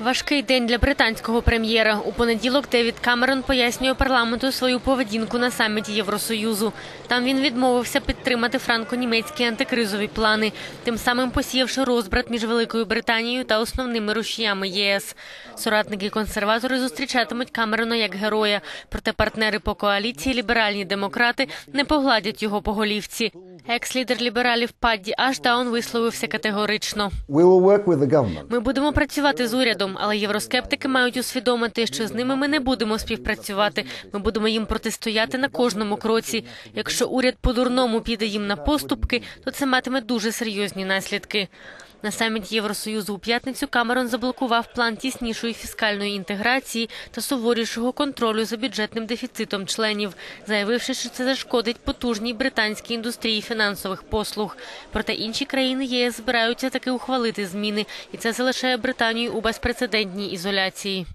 Важкий день для британського прем'єра. У понеділок Девід Камерон пояснює парламенту свою поведінку на саміті Євросоюзу. Там він відмовився підтримати франко-німецькі антикризові плани, тим самим посіявши розбрат між Великою Британією та основними рушіями єС. Соратники консерватори зустрічатимуть Камерона як героя, проте партнери по коаліції ліберальні демократи не погладять його по голівці. Екс-лідер лібералів Падді Аштаун висловився категорично. Ми будемо працювати з урядом, але євроскептики мають усвідомити, що з ними ми не будемо співпрацювати. Ми будемо їм протистояти на кожному кроці. Якщо уряд по-дурному піде їм на поступки, то це матиме дуже серйозні наслідки. На саміті Євросоюзу у п'ятницю Камерон заблокував план тіснішої фіскальної інтеграції та суворішого контролю за бюджетним дефіцитом членів, заявивши, що це зашкодить потужній британській індустрії фінансових послуг. Проте інші країни ЄС збираються таки ухвалити зміни, і це залишає Британію у безпрецедентній ізоляції.